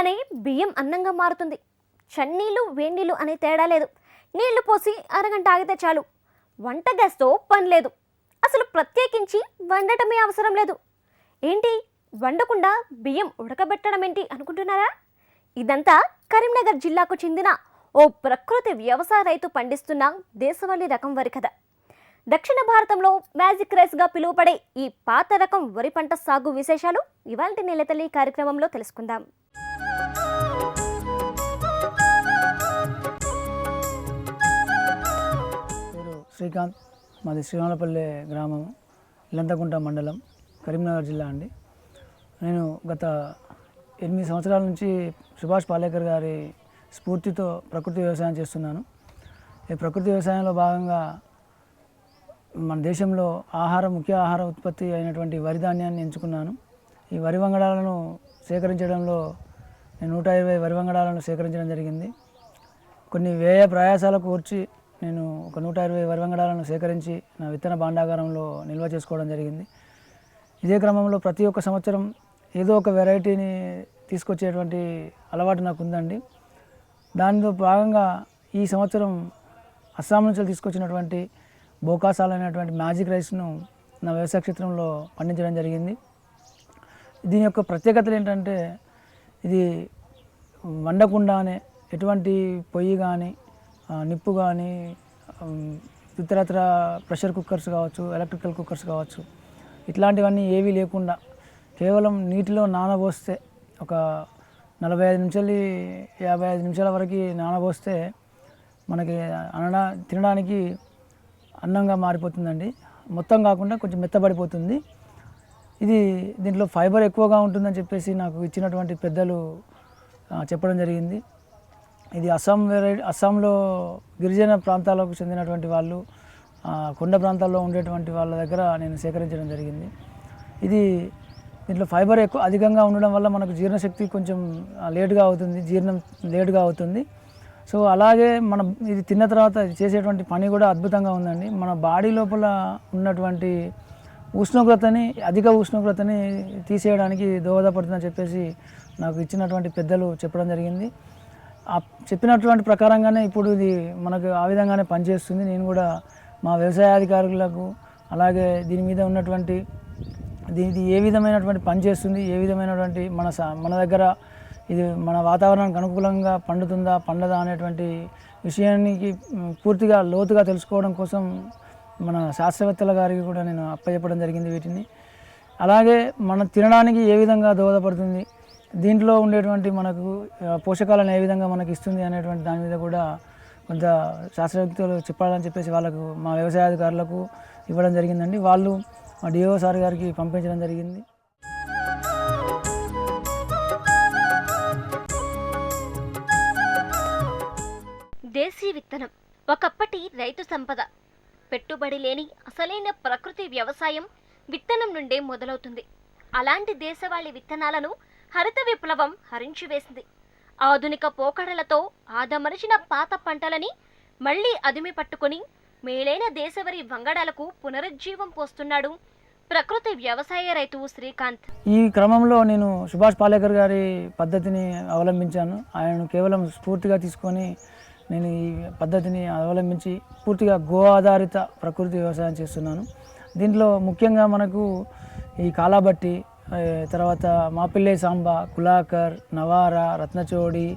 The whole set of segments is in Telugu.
అనగానే బియ్యం అన్నంగా మారుతుంది. చన్నీళ్ళు వేడినీళ్ళు అనే తేడా లేదు. నీళ్ళు పోసి అరగంట ఆగితే చాలు. వంట గ్యాస్తో పని లేదు. అసలు ప్రత్యేకించి వండటమే అవసరం లేదు. ఏంటి? వండకుండా బియ్యం ఉడకబెట్టడం ఏంటి అనుకుంటున్నారా? ఇదంతా కరీంనగర్ జిల్లాకు చెందిన ఓ ప్రకృతి వ్యవసాయ రైతు పండిస్తున్న దేశవాళీ రకం వరి కథ. దక్షిణ భారతంలో మ్యాజిక్ రైస్గా పిలువబడే ఈ పాత రకం వరి పంట సాగు విశేషాలు ఇవాళ నెలతల్లి కార్యక్రమంలో తెలుసుకుందాం. పేరు శ్రీకాంత్. మాది శ్రీరామపల్లె గ్రామం ఇల్లంతకుంట మండలం కరీంనగర్ జిల్లా అండి. నేను గత ఎనిమిది సంవత్సరాల నుంచి సుభాష్ పాలేకర్ గారి స్ఫూర్తితో ప్రకృతి వ్యవసాయం చేస్తున్నాను. ఈ ప్రకృతి వ్యవసాయంలో భాగంగా మన దేశంలో ఆహార ముఖ్య ఆహార ఉత్పత్తి అయినటువంటి వరి ధాన్యాన్ని ఎంచుకున్నాను. ఈ వరి వంగడాలను సేకరించడంలో నేను నూట ఇరవై వరి వంగడాలను సేకరించడం జరిగింది. కొన్ని వ్యయ ప్రయాసాలకు కూర్చి నేను ఒక నూట ఇరవై వరి వంగడాలను సేకరించి నా విత్తన భాండాగారంలో నిల్వ చేసుకోవడం జరిగింది. ఇదే క్రమంలో ప్రతి ఒక్క సంవత్సరం ఏదో ఒక వెరైటీని తీసుకొచ్చేటువంటి అలవాటు నాకు ఉందండి దానిలో భాగంగా ఈ సంవత్సరం అస్సాం నుంచి తీసుకొచ్చినటువంటి బోకాసాల్ అనేటువంటి మ్యాజిక్ రైస్ను నా వ్యవసాయ క్షేత్రంలో పండించడం జరిగింది. దీని యొక్క ప్రత్యేకతలు ఏంటంటే ఇది వండకుండానే ఎటువంటి పొయ్యి కానీ నిప్పు కానీ ఇతరత్ర ప్రెషర్ కుక్కర్స్ కావచ్చు ఎలక్ట్రికల్ కుక్కర్స్ కావచ్చు ఇట్లాంటివన్నీ ఏవీ లేకుండా కేవలం నీటిలో నానబోస్తే ఒక నలభై ఐదు నిమిషాలు యాభై ఐదు నిమిషాల వరకు నానబోస్తే మనకి అనడా తినడానికి అన్నంగా మారిపోతుందండి. మొత్తం కాకుండా కొంచెం మెత్తబడిపోతుంది. ఇది దీంట్లో ఫైబర్ ఎక్కువగా ఉంటుందని చెప్పేసి నాకు ఇచ్చినటువంటి పెద్దలు చెప్పడం జరిగింది. ఇది అస్సాం వెరైటీ అస్సాంలో గిరిజన ప్రాంతాలకు చెందినటువంటి వాళ్ళు కొండ ప్రాంతాల్లో ఉండేటువంటి వాళ్ళ దగ్గర నేను సేకరించడం జరిగింది. ఇది దీంట్లో ఫైబర్ ఎక్కువ అధికంగా ఉండడం వల్ల మనకు జీర్ణశక్తి కొంచెం లేటుగా అవుతుంది జీర్ణం లేటుగా అవుతుంది. సో అలాగే మనం ఇది తిన్న తర్వాత చేసేటువంటి పని కూడా అద్భుతంగా ఉందండి. మన బాడీ లోపల ఉన్నటువంటి ఉష్ణోగ్రతని అధిక ఉష్ణోగ్రతని తీసేయడానికి దోహదపడుతుందని చెప్పేసి నాకు ఇచ్చినటువంటి పెద్దలు చెప్పడం జరిగింది. ఆ చెప్పినటువంటి ప్రకారంగానే ఇప్పుడు ఇది మనకు ఆ విధంగానే పనిచేస్తుంది. నేను కూడా మా వ్యవసాయ అధికారులకు అలాగే దీని మీద ఉన్నటువంటి దీనికి ఏ విధమైనటువంటి పని చేస్తుంది ఏ విధమైనటువంటి మన మన దగ్గర ఇది మన వాతావరణానికి అనుకూలంగా పండుతుందా పండదా అనేటువంటి విషయానికి పూర్తిగా లోతుగా తెలుసుకోవడం కోసం మన శాస్త్రవేత్తల గారికి కూడా నేను అప్పచెప్పడం జరిగింది వీటిని. అలాగే మనం తినడానికి ఏ విధంగా దోహదపడుతుంది దీంట్లో ఉండేటువంటి మనకు పోషకాలను ఏ విధంగా మనకి ఇస్తుంది అనేటువంటి దాని మీద కూడా కొంత శాస్త్రవేత్తలు చెప్పాలని చెప్పేసి వాళ్ళకు మా వ్యవసాయాధికారులకు ఇవ్వడం జరిగిందండి. వాళ్ళు మా డిఓ సార్ గారికి పంపించడం జరిగింది. దేశీ విత్తనం. ఒకప్పటి రైతు సంపద. పెట్టుబడి లేని అసలైన ప్రకృతి వ్యవసాయం విత్తనం నుండే మొదలవుతుంది. అలాంటి దేశవాళీ విత్తనాలను హరిత విప్లవం హరించి వేసింది. ఆధునిక పోకడలతో ఆదమరిచిన పాత పంటలని మళ్ళీ అదిమి పట్టుకుని మేలైన దేశవరి వంగడాలకు పునరుజ్జీవం పోస్తున్నాడు ప్రకృతి వ్యవసాయ రైతు శ్రీకాంత్. ఈ క్రమంలో నేను సుభాష్ పాలేకర్ గారి పద్ధతిని అవలంబించాను. ఆయనను కేవలం స్ఫూర్తిగా తీసుకొని నేను ఈ పద్ధతిని అవలంబించి పూర్తిగా గో ఆధారిత ప్రకృతి వ్యవసాయం చేస్తున్నాను. దీంట్లో ముఖ్యంగా మనకు ఈ కాలాబట్టి తర్వాత మాపిల్లే సాంబా కులాకర్ నవారా రత్నచోడి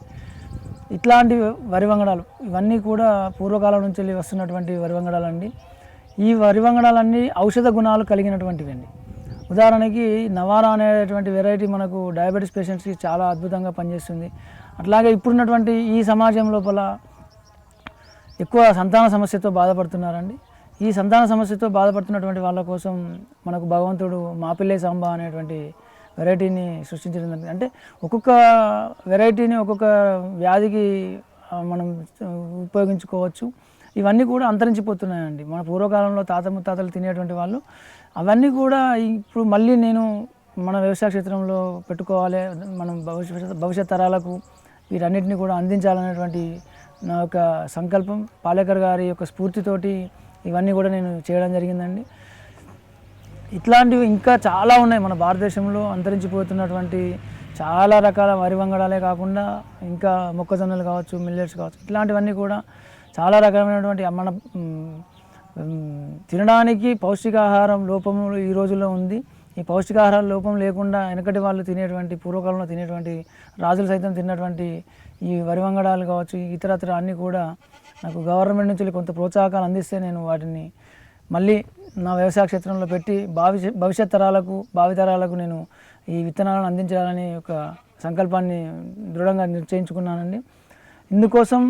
ఇట్లాంటి వరి వంగడాలు ఇవన్నీ కూడా పూర్వకాలం నుంచి వెళ్ళి వస్తున్నటువంటి వరి వంగడాలండి. ఈ వరి వంగడాలన్నీ ఔషధ గుణాలు కలిగినటువంటివండి. ఉదాహరణకి నవారా అనేటువంటి వెరైటీ మనకు డయాబెటీస్ పేషెంట్స్కి చాలా అద్భుతంగా పనిచేస్తుంది. అట్లాగే ఇప్పుడున్నటువంటి ఈ సమాజం లోపల ఎక్కువ సంతాన సమస్యతో బాధపడుతున్నారండి. ఈ సంతాన సమస్యతో బాధపడుతున్నటువంటి వాళ్ళ కోసం మనకు భగవంతుడు మాపిల్లే సాంబా అనేటువంటి వెరైటీని సృష్టించడం అంటే ఒక్కొక్క వెరైటీని ఒక్కొక్క వ్యాధికి మనం ఉపయోగించుకోవచ్చు. ఇవన్నీ కూడా అంతరించిపోతున్నాయండి. మన పూర్వకాలంలో తాత ముత్తాతలు తినేటువంటి వాళ్ళు అవన్నీ కూడా ఇప్పుడు మళ్ళీ నేను మన వ్యవసాయ క్షేత్రంలో పెట్టుకోవాలి. మనం భవిష్యత్ భవిష్యత్ తరాలకు వీటన్నిటిని కూడా అందించాలనేటువంటి నా యొక్క సంకల్పం పాలేకర్ గారి యొక్క స్ఫూర్తితోటి ఇవన్నీ కూడా నేను చేయడం జరిగిందండి. ఇట్లాంటివి ఇంకా చాలా ఉన్నాయి మన భారతదేశంలో అంతరించిపోతున్నటువంటి చాలా రకాల వరి వంగడాలే కాకుండా ఇంకా మొక్కజొన్నలు కావచ్చు మిల్లెట్స్ కావచ్చు ఇట్లాంటివన్నీ కూడా చాలా రకమైనటువంటి మన తినడానికి పౌష్టికాహారం లోపము ఈ రోజుల్లో ఉంది. ఈ పౌష్టికాహారాల లోపం లేకుండా వెనకటి వాళ్ళు తినేటువంటి పూర్వకాలంలో తినేటువంటి రాజులు సైతం తిన్నటువంటి ఈ వరి వంగడాలు కావచ్చు ఇతరత్ర అన్నీ కూడా నాకు గవర్నమెంట్ నుంచి కొంత ప్రోత్సాహకాలు అందిస్తే నేను వాటిని మళ్ళీ నా వ్యవసాయ క్షేత్రంలో పెట్టి భావి భవిష్యత్ తరాలకు భావితరాలకు నేను ఈ విత్తనాలను అందించాలని ఒక సంకల్పాన్ని దృఢంగా నిశ్చయించుకున్నానండి. ఇందుకోసం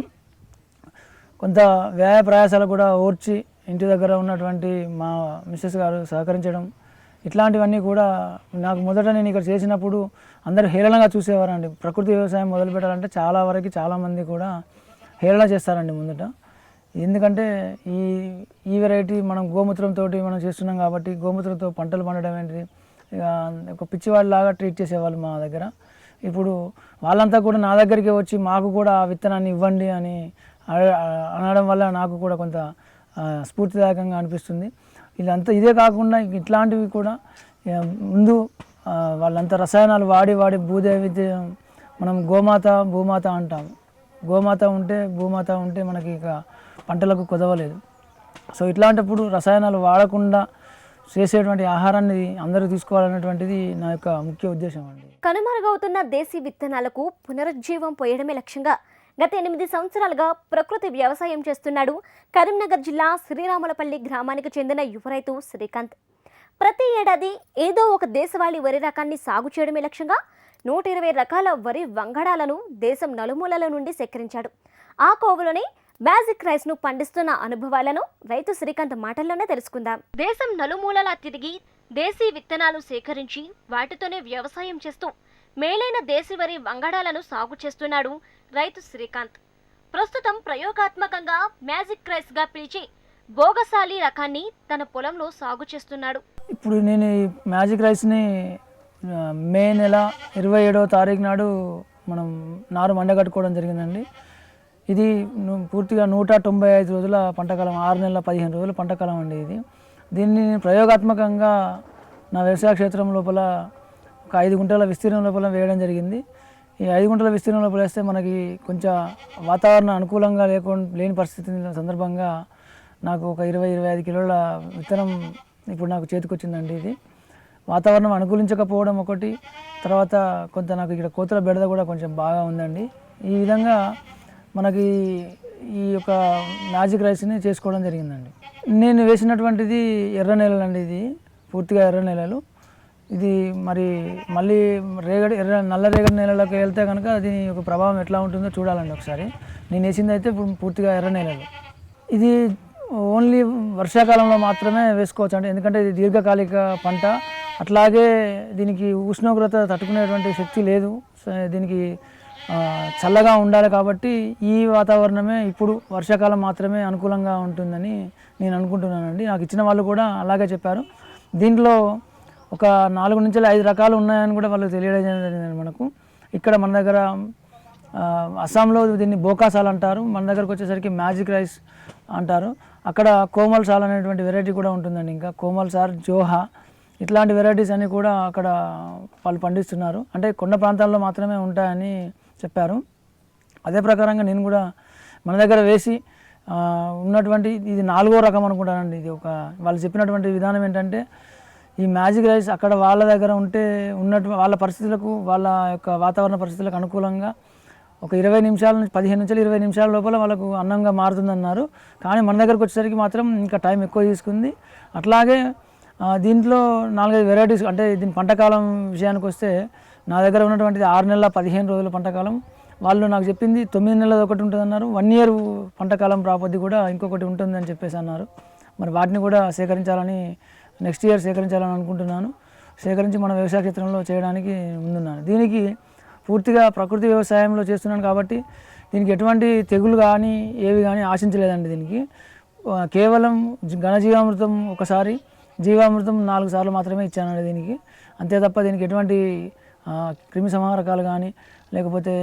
కొంత వ్యయ ప్రయాసాలు కూడా ఓర్చి ఇంటి దగ్గర ఉన్నటువంటి మా మిస్సెస్ గారు సహకరించడం ఇట్లాంటివన్నీ కూడా నాకు మొదట నేను ఇక్కడ చేసినప్పుడు అందరూ హేళనగా చూసేవారండి. ప్రకృతి వ్యవసాయం మొదలు పెట్టాలంటే చాలా వరకు చాలామంది కూడా హేళన చేస్తారండి ముందట. ఎందుకంటే ఈ ఈ వెరైటీ మనం గోమూత్రంతో మనం చేస్తున్నాం కాబట్టి గోమూత్రంతో పంటలు పండడం ఏంటి? ఇక ఒక పిచ్చివాడిలాగా ట్రీట్ చేసేవాళ్ళు మా దగ్గర. ఇప్పుడు వాళ్ళంతా కూడా నా దగ్గరికి వచ్చి మాకు కూడా ఆ విత్తనాన్ని ఇవ్వండి అని అనడం వల్ల నాకు కూడా కొంత స్ఫూర్తిదాయకంగా అనిపిస్తుంది. ఇదంతా ఇదే కాకుండా ఇట్లాంటివి కూడా ముందు వాళ్ళంతా రసాయనాలు వాడి వాడి భూదేవి మనం గోమాత భూమాత అంటాం గోమాత ఉంటే భూమాత ఉంటే మనకి ఇక పంటలకు కుదవలేదు. సో ఇట్లాంటప్పుడు రసాయనాలు వాడకుండా చేసేటువంటి ఆహారాన్ని అందరూ తీసుకోవాలనేటువంటిది నా యొక్క ముఖ్య ఉద్దేశం అండి. కనుమరుగవుతున్న దేశీ విత్తనాలకు పునరుజ్జీవం పోయడమే లక్ష్యంగా గత ఎనిమిది సంవత్సరాలుగా ప్రకృతి వ్యవసాయం చేస్తున్నాడు. కరీంనగర్ జిల్లా శ్రీరాములపల్లి గ్రామానికి చెందిన యువ రైతు శ్రీకాంత్. ప్రతి ఏడాది ఏదో ఒక దేశవాళీ వరి రకాన్ని సాగు చేయడమే లక్ష్యంగా నూట ఇరవై రకాల వరి వంగడాలను దేశం నలుమూలల నుండి సేకరించాడు. ఆ కోవలోనే మ్యాజిక్ రైస్ను పండిస్తున్న అనుభవాలను రైతు శ్రీకాంత్ మాటల్లోనే తెలుసుకుందాం. దేశం నలుమూలలా తిరిగి దేశీ విత్తనాలు సేకరించి వాటితోనే వ్యవసాయం చేస్తూ మేలైన దేశీ వరి వంగడాలను సాగు చేస్తున్నాడు రైతు శ్రీకాంత్. ప్రస్తుతం ప్రయోగాత్మకంగా మ్యాజిక్ రైస్గా పిలిచి బోగసాలి రకాన్ని తన పొలంలో సాగు చేస్తున్నాడు. ఇప్పుడు నేను ఈ మ్యాజిక్ రైస్ని మే నెల ఇరవై ఏడవ తారీఖు నాడు మనం నారు మండగట్టుకోవడం జరిగిందండి. ఇది పూర్తిగా నూట తొంభై ఐదు రోజుల పంటకాలం ఆరు నెలల పదిహేను రోజుల పంటకాలం అండి ఇది. దీన్ని నేను ప్రయోగాత్మకంగా నా వ్యవసాయ క్షేత్రం లోపల ఒక ఐదు గుంటల విస్తీర్ణం లోపల వేయడం జరిగింది. ఈ ఐదు గుంటల విస్తీర్ణం లోపల వేస్తే మనకి కొంచెం వాతావరణం అనుకూలంగా లేకుండా లేని పరిస్థితి సందర్భంగా నాకు ఒక ఇరవై ఇరవై ఐదు కిలోల విత్తనం ఇప్పుడు నాకు చేతికొచ్చిందండి ఇది. వాతావరణం అనుకూలించకపోవడం ఒకటి. తర్వాత కొంత నాకు ఇక్కడ కోతల బెడద కూడా కొంచెం బాగా ఉందండి. ఈ విధంగా మనకి ఈ యొక్క మ్యాజిక్ రైస్ని చేసుకోవడం జరిగిందండి. నేను వేసినటువంటిది ఎర్ర నేలలు అండి ఇది. పూర్తిగా ఎర్ర నేలలు. ఇది మరి మళ్ళీ రేగడి ఎర్ర నల్ల రేగడి నేలలోకి వెళ్తే కనుక దీని యొక్క ప్రభావం ఎట్లా ఉంటుందో చూడాలండి ఒకసారి. నేను వేసింది అయితే ఇప్పుడు పూర్తిగా ఎర్ర నేలలు. ఇది ఓన్లీ వర్షాకాలంలో మాత్రమే వేసుకోవచ్చు అంటే ఎందుకంటే ఇది దీర్ఘకాలిక పంట. అట్లాగే దీనికి ఉష్ణోగ్రత తట్టుకునేటువంటి శక్తి లేదు. దీనికి చల్లగా ఉండాలి కాబట్టి ఈ వాతావరణమే ఇప్పుడు వర్షాకాలం మాత్రమే అనుకూలంగా ఉంటుందని నేను అనుకుంటున్నానండి. నాకు ఇచ్చిన వాళ్ళు కూడా అలాగే చెప్పారు. దీంట్లో ఒక నాలుగు నుంచి ఐదు రకాలు ఉన్నాయని కూడా వాళ్ళు తెలియజేయడం జరిగింది మనకు. ఇక్కడ మన దగ్గర అస్సాంలో దీన్ని బోకాసాల్ అంటారు. మన దగ్గరకు వచ్చేసరికి మ్యాజిక్ రైస్ అంటారు. అక్కడ కోమల్ సాల్ అనేటువంటి వెరైటీ కూడా ఉంటుందండి ఇంకా. కోమల్ సార్ జోహా ఇట్లాంటి వెరైటీస్ అన్నీ కూడా అక్కడ వాళ్ళు పండిస్తున్నారు. అంటే కొండ ప్రాంతాల్లో మాత్రమే ఉంటాయని చెప్పారు. అదే ప్రకారంగా నేను కూడా మన దగ్గర వేసి ఉన్నటువంటి ఇది నాలుగో రకం అనుకుంటానండి. ఇది ఒక వాళ్ళు చెప్పినటువంటి విధానం ఏంటంటే ఈ మ్యాజిక్ రైస్ అక్కడ వాళ్ళ దగ్గర ఉంటే ఉన్నట్టు వాళ్ళ పరిస్థితులకు వాళ్ళ యొక్క వాతావరణ పరిస్థితులకు అనుకూలంగా ఒక ఇరవై నిమిషాల నుంచి పదిహేను నుంచి ఇరవై నిమిషాల లోపల వాళ్ళకు అన్నంగా మారుతుందన్నారు. కానీ మన దగ్గరకు వచ్చేసరికి మాత్రం ఇంకా టైం ఎక్కువ తీసుకుంది. అట్లాగే దీంట్లో నాలుగైదు వెరైటీస్ అంటే దీని పంటకాలం విషయానికి వస్తే నా దగ్గర ఉన్నటువంటిది ఆరు నెలల పదిహేను రోజుల పంటకాలం వాళ్ళు నాకు చెప్పింది తొమ్మిది నెలలు ఒకటి ఉంటుంది అన్నారు వన్ ఇయర్ పంటకాలం ప్రాపత్తి కూడా ఇంకొకటి ఉంటుంది అని చెప్పేసి అన్నారు. మరి వాటిని కూడా సేకరించాలని నెక్స్ట్ ఇయర్ సేకరించాలని అనుకుంటున్నాను. సేకరించి మన వ్యవసాయ క్షేత్రంలో చేయడానికి ముందున్నాను. దీనికి పూర్తిగా ప్రకృతి వ్యవసాయంలో చేస్తున్నాను కాబట్టి దీనికి ఎటువంటి తెగులు కానీ ఏవి కానీ ఆశించలేదండి దీనికి. కేవలం ఘనజీవామృతం ఒకసారి జీవామృతం నాలుగు సార్లు మాత్రమే ఇచ్చానండి దీనికి. అంతే తప్ప దీనికి ఎటువంటి క్రిమి సంహారకాలు కానీ లేకపోతే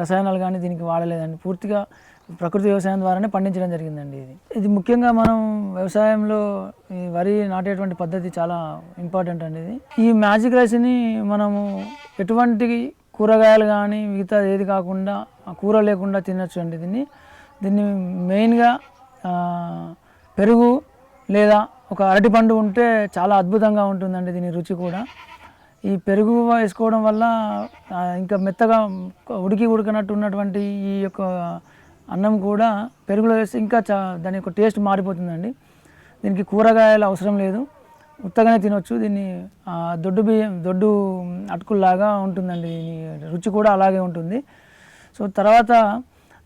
రసాయనాలు కానీ దీనికి వాడలేదండి. పూర్తిగా ప్రకృతి వ్యవసాయం ద్వారానే పండించడం జరిగిందండి ఇది. ఇది ముఖ్యంగా మనం వ్యవసాయంలో ఈ వరి నాటేటువంటి పద్ధతి చాలా ఇంపార్టెంట్ అండి ఇది. ఈ మ్యాజిక్ రైస్ని మనము ఎటువంటి కూరగాయలు కానీ మిగతా ఏది కాకుండా కూర లేకుండా తినచ్చు అండి దీన్ని. దీన్ని మెయిన్గా పెరుగు లేదా ఒక అరటిపండు ఉంటే చాలా అద్భుతంగా ఉంటుందండి దీని రుచి కూడా. ఈ పెరుగు వేసుకోవడం వల్ల ఇంకా మెత్తగా ఉడికి ఉడకనట్టు ఉన్నటువంటి ఈ యొక్క అన్నం కూడా పెరుగులో వేస్తే ఇంకా చా దాని యొక్క టేస్ట్ మారిపోతుందండి. దీనికి కూరగాయలు అవసరం లేదు. ఉత్తగానే తినొచ్చు. దీన్ని దొడ్డు బియ్యం దొడ్డు అటుకుల్లాగా ఉంటుందండి. దీని రుచి కూడా అలాగే ఉంటుంది. సో తర్వాత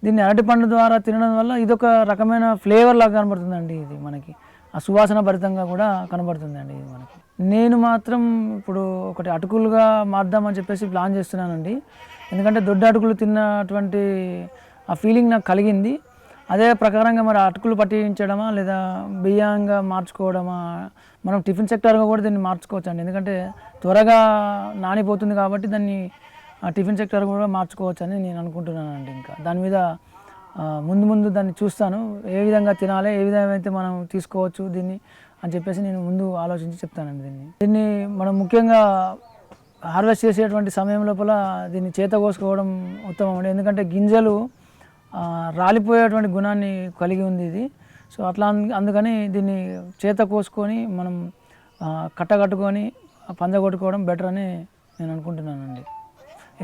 దీన్ని అరటిపండు ద్వారా తినడం వల్ల ఇదొక రకమైన ఫ్లేవర్ లాగా కనబడుతుందండి ఇది మనకి. ఆ సువాసన భరితంగా కూడా కనబడుతుందండి ఇది మనకి. నేను మాత్రం ఇప్పుడు ఒకటి అటుకులుగా మార్దామని చెప్పేసి ప్లాన్ చేస్తున్నానండి. ఎందుకంటే దొడ్డు అటుకులు తిన్నటువంటి ఆ ఫీలింగ్ నాకు కలిగింది. అదే ప్రకారంగా మరి అటుకులు పట్టించడమా లేదా బియ్యంగా మార్చుకోవడమా మనం టిఫిన్ సెక్టర్గా కూడా దీన్ని మార్చుకోవచ్చు అండి ఎందుకంటే త్వరగా నానిపోతుంది కాబట్టి దాన్ని ఆ టిఫిన్ సెక్టర్ కూడా మార్చుకోవచ్చు అని నేను అనుకుంటున్నానండి ఇంకా. దాని మీద ముందు ముందు దాన్ని చూస్తాను. ఏ విధంగా తినాలి ఏ విధంగా అయితే మనం తీసుకోవచ్చు దీన్ని అని చెప్పేసి నేను ముందు ఆలోచించి చెప్తానండి దీన్ని. దీన్ని మనం ముఖ్యంగా హార్వెస్ట్ చేసేటువంటి సమయం లోపల దీన్ని చేత కోసుకోవడం ఉత్తమం అండి. ఎందుకంటే గింజలు రాలిపోయేటువంటి గుణాన్ని కలిగి ఉంది ఇది. సో అట్లా అందు- అందుకని దీన్ని చేత కోసుకొని మనం కట్టగట్టుకొని పందగొట్టుకోవడం బెటర్ అని నేను అనుకుంటున్నానండి.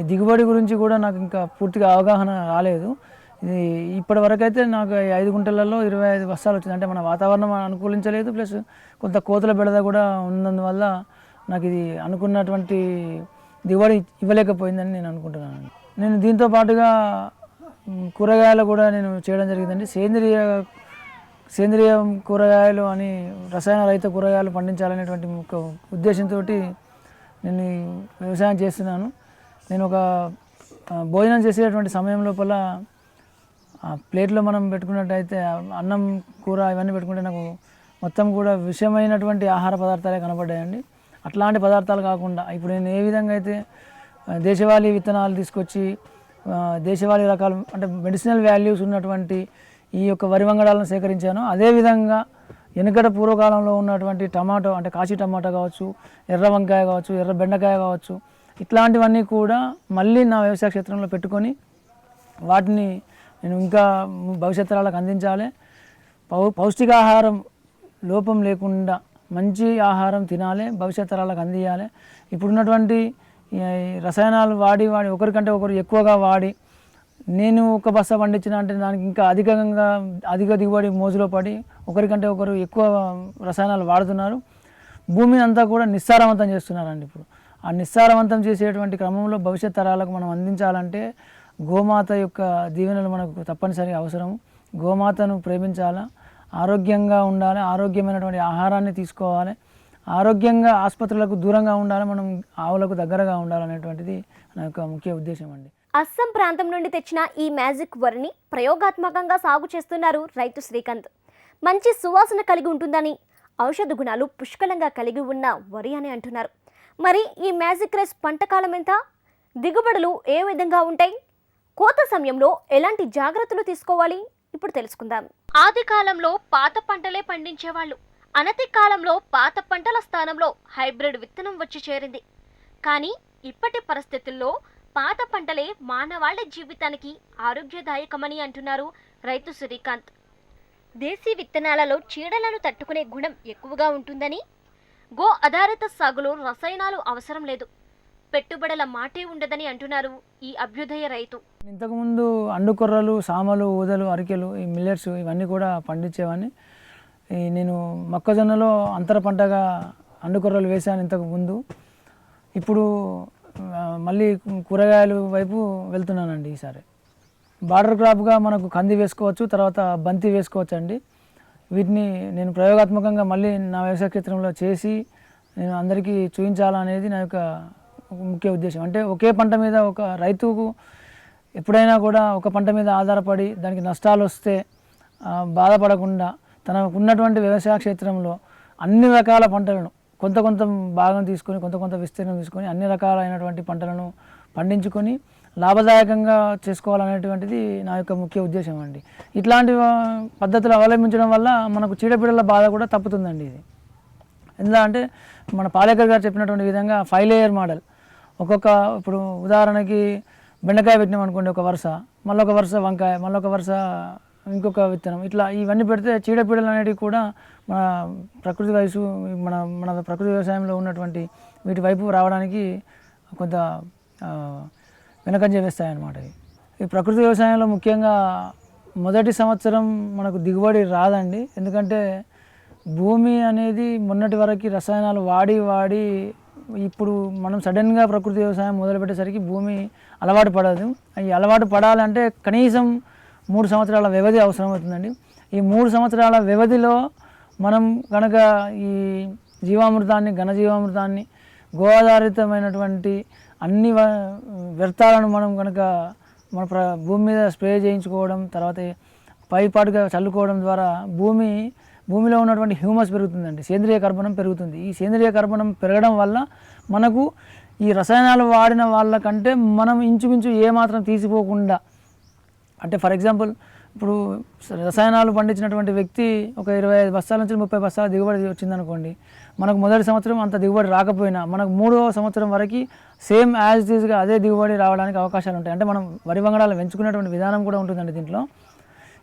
ఈ దిగుబడి గురించి కూడా నాకు ఇంకా పూర్తిగా అవగాహన రాలేదు. ఇది ఇప్పటి నాకు ఐదు గుంటలలో ఇరవై ఐదు బస్తాలు వచ్చింది. అంటే మన వాతావరణం అనుకూలించలేదు ప్లస్ కొంత కోతుల బెడద కూడా ఉన్నందువల్ల నాకు ఇది అనుకున్నటువంటి దిగుబడి ఇవ్వలేకపోయిందని నేను అనుకుంటున్నాను నేను దీంతో పాటుగా కూరగాయలు కూడా నేను చేయడం జరిగిందండి. సేంద్రియ సేంద్రియ కూరగాయలు అని రసాయన రహిత కూరగాయలు పండించాలనేటువంటి ఒక ఉద్దేశంతో నేను వ్యవసాయం చేస్తున్నాను. నేను ఒక భోజనం చేసేటువంటి సమయం లోపల ప్లేట్లో మనం పెట్టుకున్నట్టయితే అన్నం కూర ఇవన్నీ పెట్టుకుంటే నాకు మొత్తం కూడా విషమైనటువంటి ఆహార పదార్థాలే కనపడ్డాయండి అట్లాంటి పదార్థాలు కాకుండా ఇప్పుడు నేను ఏ విధంగా అయితే దేశవాళీ విత్తనాలు తీసుకొచ్చి దేశవాళీ రకాలు అంటే మెడిసినల్ వాల్యూస్ ఉన్నటువంటి ఈ యొక్క వరి వంగడాలను సేకరించాను. అదేవిధంగా వెనుకట పూర్వకాలంలో ఉన్నటువంటి టమాటో అంటే కాశీ టమాటా కావచ్చు ఎర్ర వంకాయ కావచ్చు ఎర్ర బెండకాయ కావచ్చు ఇట్లాంటివన్నీ కూడా మళ్ళీ నా వ్యవసాయ క్షేత్రంలో పెట్టుకొని వాటిని నేను ఇంకా భవిష్యత్ తరాలకు అందించాలి. పౌ పౌష్టికాహారం లోపం లేకుండా మంచి ఆహారం తినాలి భవిష్యత్ తరాలకు అందియాలి. ఇప్పుడున్నటువంటి రసాయనాలు వాడి వాడి ఒకరికంటే ఒకరు ఎక్కువగా వాడి నేను ఒక బస్తా పండించిన అంటే దానికి ఇంకా అధికంగా అధిక దిగుబడి మోజులో పడి ఒకరికంటే ఒకరు ఎక్కువ రసాయనాలు వాడుతున్నారు. భూమిని అంతా కూడా నిస్సారవంతం చేస్తున్నారండి ఇప్పుడు. ఆ నిస్సారవంతం చేసేటువంటి క్రమంలో భవిష్యత్ తరాలకు మనం అందించాలంటే గోమాత యొక్క దీవెనలు మనకు తప్పనిసరిగా అవసరం. గోమాతను ప్రేమించాలా? ఆరోగ్యంగా ఉండాలి? ఆరోగ్యమైనటువంటి ఆహారాన్ని తీసుకోవాలి? ఆరోగ్యంగా ఆసుపత్రులకు దూరంగా ఉండాలి మనం ఆవులకు దగ్గరగా ఉండాలనేటువంటిది నా యొక్క ముఖ్య ఉద్దేశం అండి. అస్సాం ప్రాంతం నుండి తెచ్చిన ఈ మ్యాజిక్ వరిని ప్రయోగాత్మకంగా సాగు చేస్తున్నారు రైతు శ్రీకాంత్. మంచి సువాసన కలిగి ఉంటుందని ఔషధ గుణాలు పుష్కలంగా కలిగి ఉన్న వరి అని అంటున్నారు. మరి ఈ మ్యాజిక్ రైస్ పంట కాలం ఎంత? దిగుబడులు ఏ విధంగా ఉంటాయి? కోత సమయంలో ఎలాంటి జాగ్రత్తలు తీసుకోవాలి? ఇప్పుడు తెలుసుకుందాం. ఆది కాలంలో పాత పంటలే పండించేవాళ్ళు. అనతి కాలంలో పాత పంటల స్థానంలో హైబ్రిడ్ విత్తనం వచ్చి చేరింది. కానీ ఇప్పటి పరిస్థితుల్లో పాత పంటలే మానవాళి జీవితానికి ఆరోగ్యదాయకమని అంటున్నారు రైతు శ్రీకాంత్. దేశీ విత్తనాలలో చీడలను తట్టుకునే గుణం ఎక్కువగా ఉంటుందని గో ఆధారిత సాగులో రసాయనాలు అవసరం లేదు. పెట్టుబడుల మాటే ఉండదని అంటున్నారు ఈ అభ్యుదయ రైతు. ఇంతకుముందు అండుకొర్రలు సామలు ఊదలు అరికెలు ఈ మిల్లెట్స్ ఇవన్నీ కూడా పండించేవాడిని. నేను మొక్కజొన్నలో అంతర పంటగా అండుకొర్రలు వేశాను ఇంతకు ముందు. ఇప్పుడు మళ్ళీ కూరగాయలు వైపు వెళ్తున్నానండి ఈసారి. బార్డర్ క్రాప్గా మనకు కంది వేసుకోవచ్చు తర్వాత బంతి వేసుకోవచ్చు అండి వీటిని నేను ప్రయోగాత్మకంగా మళ్ళీ నా వ్యవసాయ క్షేత్రంలో చేసి నేను అందరికీ చూపించాలనేది నా యొక్క ముఖ్య ఉద్దేశం. అంటే ఒకే పంట మీద ఒక రైతుకు ఎప్పుడైనా కూడా ఒక పంట మీద ఆధారపడి దానికి నష్టాలు వస్తే బాధపడకుండా తనకు ఉన్నటువంటి వ్యవసాయ క్షేత్రంలో అన్ని రకాల పంటలను కొంత కొంత భాగం తీసుకొని కొంత కొంత విస్తీర్ణం తీసుకొని అన్ని రకాలైనటువంటి పంటలను పండించుకొని లాభదాయకంగా చేసుకోవాలనేటువంటిది నా యొక్క ముఖ్య ఉద్దేశం అండి. ఇట్లాంటి పద్ధతులు అవలంబించడం వల్ల మనకు చీడపీడల బాధ కూడా తప్పుతుందండి ఇది. ఎందుకంటే మన పాలేకర్ గారు చెప్పినటువంటి విధంగా ఫైవ్ లేయర్ మోడల్. ఒక్కొక్క ఇప్పుడు ఉదాహరణకి బెండకాయ పెట్టినాం అనుకోండి ఒక వరుస మళ్ళీ ఒక వరుస వంకాయ మళ్ళీ ఒక వరుస ఇంకొక విత్తనం. ఇట్లా ఇవన్నీ పెడితే చీడపీడలు అనేటివి కూడా మన ప్రకృతి వయసు మన మన ప్రకృతి వ్యవసాయంలో ఉన్నటువంటి వీటి వైపు రావడానికి కొంత ఆ, వెనకంజ వేస్తాయన్నమాట ఈ ప్రకృతి వ్యవసాయంలో ముఖ్యంగా మొదటి సంవత్సరం మనకు దిగుబడి రాదండి. ఎందుకంటే భూమి అనేది మొన్నటి వరకు రసాయనాలు వాడి వాడి ఇప్పుడు మనం సడన్గా ప్రకృతి వ్యవసాయం మొదలుపెట్టేసరికి భూమి అలవాటు పడదు. ఈ అలవాటు పడాలంటే కనీసం మూడు సంవత్సరాల వ్యవధి అవసరమవుతుందండి. ఈ మూడు సంవత్సరాల వ్యవధిలో మనం కనుక ఈ జీవామృతాన్ని ఘనజీవామృతాన్ని గోదారితమైనటువంటి అన్ని వ- వ్యర్థాలను మనం కనుక మన ప్ర భూమి మీద స్ప్రే చేయించుకోవడం తర్వాత పైపాటుగా చల్లుకోవడం ద్వారా భూమి భూమిలో ఉన్నటువంటి హ్యూమస్ పెరుగుతుందండి. సేంద్రియ కర్బనం పెరుగుతుంది. ఈ సేంద్రియ కర్బనం పెరగడం వల్ల మనకు ఈ రసాయనాలు వాడిన వాళ్ళకంటే మనం ఇంచుమించు ఏమాత్రం తీసిపోకుండా అంటే ఫర్ ఎగ్జాంపుల్ ఇప్పుడు రసాయనాలు పండించినటువంటి వ్యక్తి ఒక ఇరవై ఐదు బస్తాల నుంచి ముప్పై బస్తాల దిగుబడి వచ్చిందనుకోండి మనకు మొదటి సంవత్సరం అంత దిగుబడి రాకపోయినా మనకు మూడవ సంవత్సరం వరకు సేమ్ యాజ్ ఈజ్గా అదే దిగుబడి రావడానికి అవకాశాలు ఉంటాయి. అంటే మనం వరి వంగడాలు పెంచుకునేటువంటి విధానం కూడా ఉంటుందండి దీంట్లో.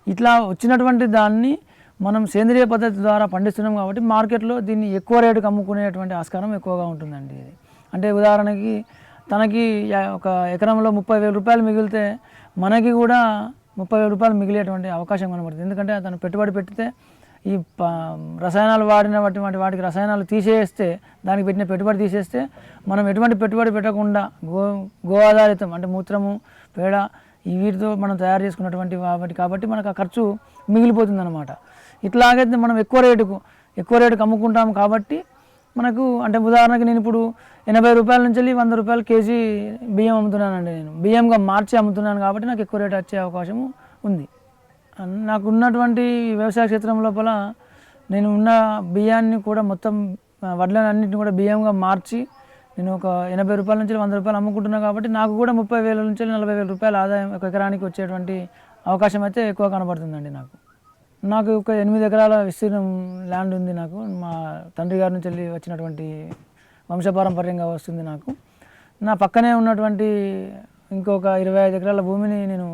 ఇట్లా వచ్చినటువంటి దాన్ని మనం సేంద్రియ పద్ధతి ద్వారా పండిస్తున్నాం కాబట్టి మార్కెట్లో దీన్ని ఎక్కువ రేటుకి అమ్ముకునేటువంటి ఆస్కారం ఎక్కువగా ఉంటుందండి ఇది. అంటే ఉదాహరణకి తనకి ఒక ఎకరంలో ముప్పై వేల రూపాయలు మిగిలితే మనకి కూడా ముప్పై వేల రూపాయలు మిగిలేటువంటి అవకాశం కనబడుతుంది. ఎందుకంటే అతను పెట్టుబడి పెడితే ఈ రసాయనాలు వాడిన వాటి వాటికి రసాయనాలు తీసేస్తే దానికి పెట్టిన పెట్టుబడి తీసేస్తే మనం ఎటువంటి పెట్టుబడి పెట్టకుండా గో గో ఆధారితం అంటే మూత్రము పేడ ఈ వీటితో మనం తయారు చేసుకున్నటువంటి కాబట్టి కాబట్టి మనకు ఆ ఖర్చు మిగిలిపోతుంది అనమాట ఇట్లాగైతే మనం ఎక్కువ రేటుకు ఎక్కువ రేటుకు అమ్ముకుంటాం కాబట్టి మనకు అంటే ఉదాహరణకి నేను ఇప్పుడు ఎనభై రూపాయల నుంచి వెళ్ళి వంద రూపాయలు కేజీ బియ్యం అమ్ముతున్నానండి నేను. బియ్యంగా మార్చి అమ్ముతున్నాను కాబట్టి నాకు ఎక్కువ రేటు వచ్చే అవకాశం ఉంది. నాకు ఉన్నటువంటి వ్యవసాయ క్షేత్రం లోపల నేను ఉన్న బియ్యాన్ని కూడా మొత్తం ఆ, వడ్లను అన్నింటిని కూడా బియ్యంగా మార్చి నేను ఒక ఎనభై రూపాయల నుంచి వంద రూపాయలు అమ్ముకుంటున్నాను కాబట్టి నాకు కూడా ముప్పై వేల నుంచి నలభై వేల రూపాయల ఆదాయం ఒక ఎకరానికి వచ్చేటువంటి అవకాశం అయితే ఎక్కువ కనబడుతుందండి నాకు. నాకు ఒక ఎనిమిది ఎకరాల విస్తీర్ణం ల్యాండ్ ఉంది నాకు. మా తండ్రి గారి నుంచి వెళ్ళి వచ్చినటువంటి వంశపారంపర్యంగా వస్తుంది నాకు. నా పక్కనే ఉన్నటువంటి ఇంకొక ఇరవై ఐదు ఎకరాల భూమిని నేను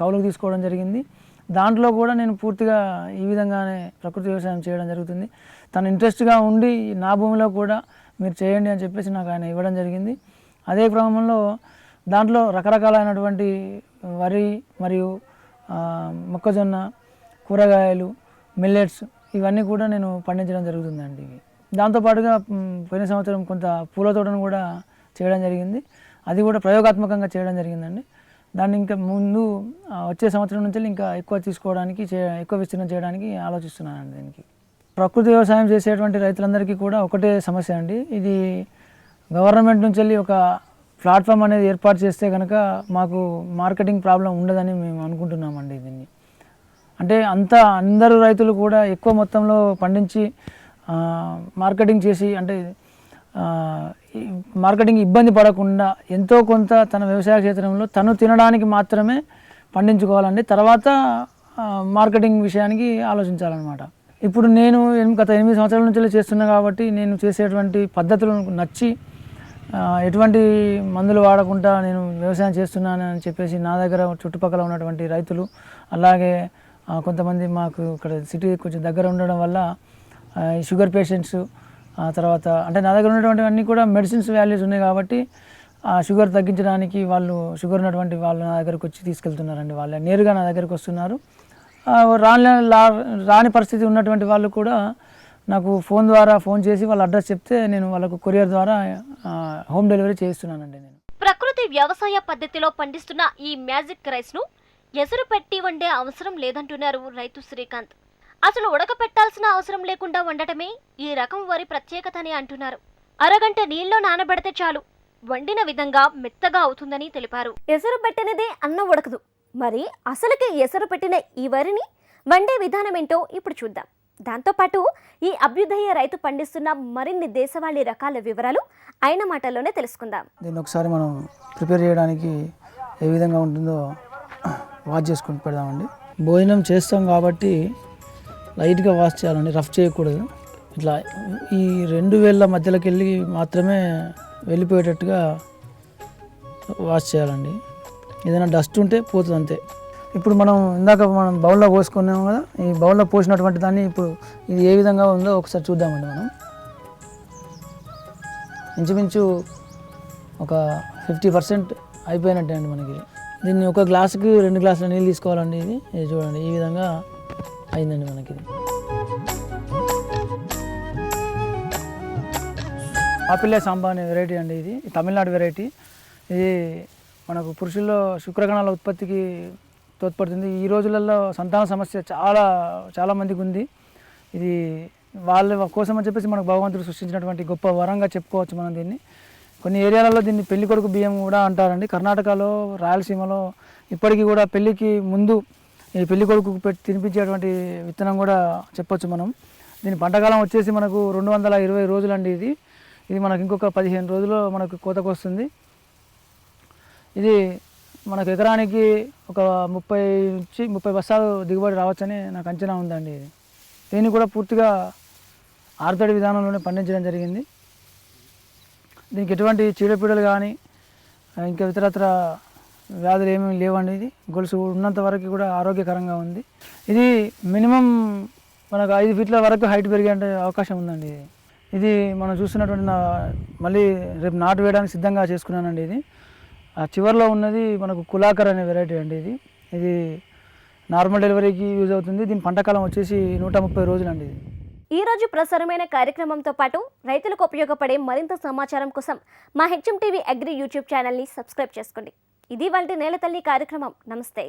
కౌలుకు తీసుకోవడం జరిగింది. దాంట్లో కూడా నేను పూర్తిగా ఈ విధంగానే ప్రకృతి వ్యవసాయం చేయడం జరుగుతుంది. తను ఇంట్రెస్ట్గా ఉండి నా భూమిలో కూడా మీరు చేయండి అని చెప్పేసి నాకు ఆయన ఇవ్వడం జరిగింది. అదే క్రమంలో దాంట్లో రకరకాలైనటువంటి వరి మరియు మొక్కజొన్న కూరగాయలు మిల్లెట్స్ ఇవన్నీ కూడా నేను పండించడం జరుగుతుందండి. ఇవి దాంతోపాటుగా పోయిన సంవత్సరం కొంత పూల తోటను కూడా చేయడం జరిగింది. అది కూడా ప్రయోగాత్మకంగా చేయడం జరిగిందండి. దాన్ని ఇంకా ముందు వచ్చే సంవత్సరం నుంచి ఇంకా ఎక్కువ తీసుకోవడానికి చే ఎక్కువ విస్తీర్ణం చేయడానికి ఆలోచిస్తున్నానండి దీనికి. ప్రకృతి వ్యవసాయం చేసేటువంటి రైతులందరికీ కూడా ఒకటే సమస్య అండి. ఇది గవర్నమెంట్ నుంచి వెళ్ళి ఒక ప్లాట్ఫామ్ అనేది ఏర్పాటు చేస్తే కనుక మాకు మార్కెటింగ్ ప్రాబ్లం ఉండదని మేము అనుకుంటున్నామండి దీన్ని. అంటే అంతా అందరు రైతులు కూడా ఎక్కువ మొత్తంలో పండించి మార్కెటింగ్ చేసి అంటే మార్కెటింగ్ ఇబ్బంది పడకుండా ఎంతో కొంత తన వ్యవసాయ క్షేత్రంలో తను తినడానికి మాత్రమే పండించుకోవాలండి. తర్వాత మార్కెటింగ్ విషయానికి ఆలోచించాలన్నమాట. ఇప్పుడు నేను గత ఎనిమిది సంవత్సరాల నుంచి చేస్తున్నా కాబట్టి నేను చేసేటువంటి పద్ధతులకు నచ్చి ఎటువంటి మందులు వాడకుండా నేను వ్యవసాయం చేస్తున్నాను అని చెప్పేసి నా దగ్గర చుట్టుపక్కల ఉన్నటువంటి రైతులు అలాగే కొంతమంది మాకు ఇక్కడ సిటీ కొంచెం దగ్గర ఉండడం వల్ల షుగర్ పేషెంట్స్ ఆ తర్వాత అంటే నా దగ్గర ఉన్నటువంటి అన్నీ కూడా మెడిసిన్స్ వాల్యూస్ ఉన్నాయి కాబట్టి ఆ షుగర్ తగ్గించడానికి వాళ్ళు షుగర్ ఉన్నటువంటి వాళ్ళు నా దగ్గరకు వచ్చి తీసుకెళ్తున్నారండి వాళ్ళు. నేరుగా నా దగ్గరకు వస్తున్నారు. రాని లా- రాని పరిస్థితి ఉన్నటువంటి వాళ్ళు కూడా నాకు ఫోన్ ద్వారా ఫోన్ చేసి వాళ్ళ అడ్రస్ చెప్తే నేను వాళ్ళకు కొరియర్ ద్వారా హోమ్ డెలివరీ చేస్తున్నానండి నేను. ప్రకృతి వ్యవసాయ పద్ధతిలో పండిస్తున్న ఈ మ్యాజిక్ రైస్ను ఎసురు పెట్టి వండే అవసరం లేదంటున్నారు రైతు శ్రీకాంత్. అసలు ఉడకపెట్టాల్సిన అవసరం లేకుండా వండటమే ఈ రకం వరి ప్రత్యేకత అని అంటున్నారు. అరగంట నీళ్ళలో నానబెడితే చాలు. వండిన విధంగా మెత్తగా అవుతుందని తెలిపారు. ఎసురు పెట్టినదే అన్నం ఉడకదు. మరి అసలుకి ఎసురు పెట్టిన ఈ వరిని వండే విధానం ఏంటో ఇప్పుడు చూద్దాం. దాంతోపాటు ఈ అభ్యుదయ రైతు పండిస్తున్న మరిన్ని దేశవాళీ రకాల వివరాలు ఆయన మాటల్లోనే తెలుసుకుందాం. దీన్ని ఒకసారి మనం ప్రిపేర్ చేయడానికి ఏ విధంగా ఉంటుందో వాష్ చేసుకుని పెడదామండి. భోజనం చేస్తాం కాబట్టి లైట్గా వాష్ చేయాలండి రఫ్ చేయకూడదు. ఇట్లా ఈ రెండు వేళ్ళ మధ్యలోకి వెళ్ళి మాత్రమే వెళ్ళిపోయేటట్టుగా వాష్ చేయాలండి. ఏదైనా డస్ట్ ఉంటే పోతుంది అంతే. ఇప్పుడు మనం ఇందాక మనం బౌల్లో పోసుకున్నాం కదా ఈ బౌల్లో పోసినటువంటి దాన్ని ఇప్పుడు ఇది ఏ విధంగా ఉందో ఒకసారి చూద్దామండి మనం. ఇంచుమించు ఒక ఫిఫ్టీ పర్సెంట్ అయిపోయినట్టే అండి మనకి. దీన్ని ఒక గ్లాసుకి రెండు గ్లాసుల నీళ్ళు తీసుకోవాలండి ఇది. ఇది చూడండి ఈ విధంగా అయిందండి మనకి ఇది. ఆపిల్లే సాంబా అనే వెరైటీ అండి ఇది. తమిళనాడు వెరైటీ ఇది మనకు పురుషుల్లో శుక్రగణాల ఉత్పత్తికి తోడ్పడుతుంది. ఈ రోజులలో సంతాన సమస్య చాలా చాలామందికి ఉంది. ఇది వాళ్ళ కోసం అని చెప్పేసి మనకు భగవంతుడు సృష్టించినటువంటి గొప్ప వరంగా చెప్పుకోవచ్చు మనం దీన్ని. కొన్ని ఏరియాలలో దీన్ని పెళ్ళి కొడుకు బియ్యం కూడా అంటారండి. కర్ణాటకలో రాయలసీమలో ఇప్పటికీ కూడా పెళ్ళికి ముందు ఈ పెళ్ళి కొడుకు పెట్టి తినిపించేటువంటి విత్తనం కూడా చెప్పొచ్చు మనం. దీని పంటకాలం వచ్చేసి మనకు రెండు వందల ఇరవై రోజులండి ఇది. ఇది మనకు ఇంకొక పదిహేను రోజుల్లో మనకు కోతకు వస్తుంది. ఇది మనకు ఎకరానికి ఒక ముప్పై నుంచి ముప్పై బస్తాలు దిగుబడి రావచ్చని నాకు అంచనా ఉందండి ఇది. దీన్ని కూడా పూర్తిగా ఆరుతడి విధానంలోనే పండించడం జరిగింది. దీనికి ఎటువంటి చీడపీడలు కానీ ఇంకా ఇతరత్ర వ్యాధులు ఏమీ లేవండి ఇది. గొలుసు ఉన్నంత వరకు కూడా ఆరోగ్యకరంగా ఉంది. ఇది మినిమం మనకు ఐదు ఫీట్ల వరకు హైట్ పెరిగే అవకాశం ఉందండి ఇది. ఇది మనం చూస్తున్నటువంటి నా మళ్ళీ రేపు నాటు వేయడానికి సిద్ధంగా చేసుకున్నానండి ఇది. ఆ చివరిలో ఉన్నది మనకు కులాకర్ అనే వెరైటీ అండి ఇది. ఇది నార్మల్ డెలివరీకి యూజ్ అవుతుంది. దీని పంటకాలం వచ్చేసి నూట ముప్పై రోజులు అండి ఇది. ఈ రోజు ప్రసారమైన కార్యక్రమంతో పాటు రైతులకు ఉపయోగపడే మరింత సమాచారం కోసం మా హెచ్ఎం టీవీ అగ్రి యూట్యూబ్ ఛానల్ని సబ్స్క్రైబ్ చేసుకోండి. ఇది వాళ్ళ నేల తల్లి కార్యక్రమం. నమస్తే.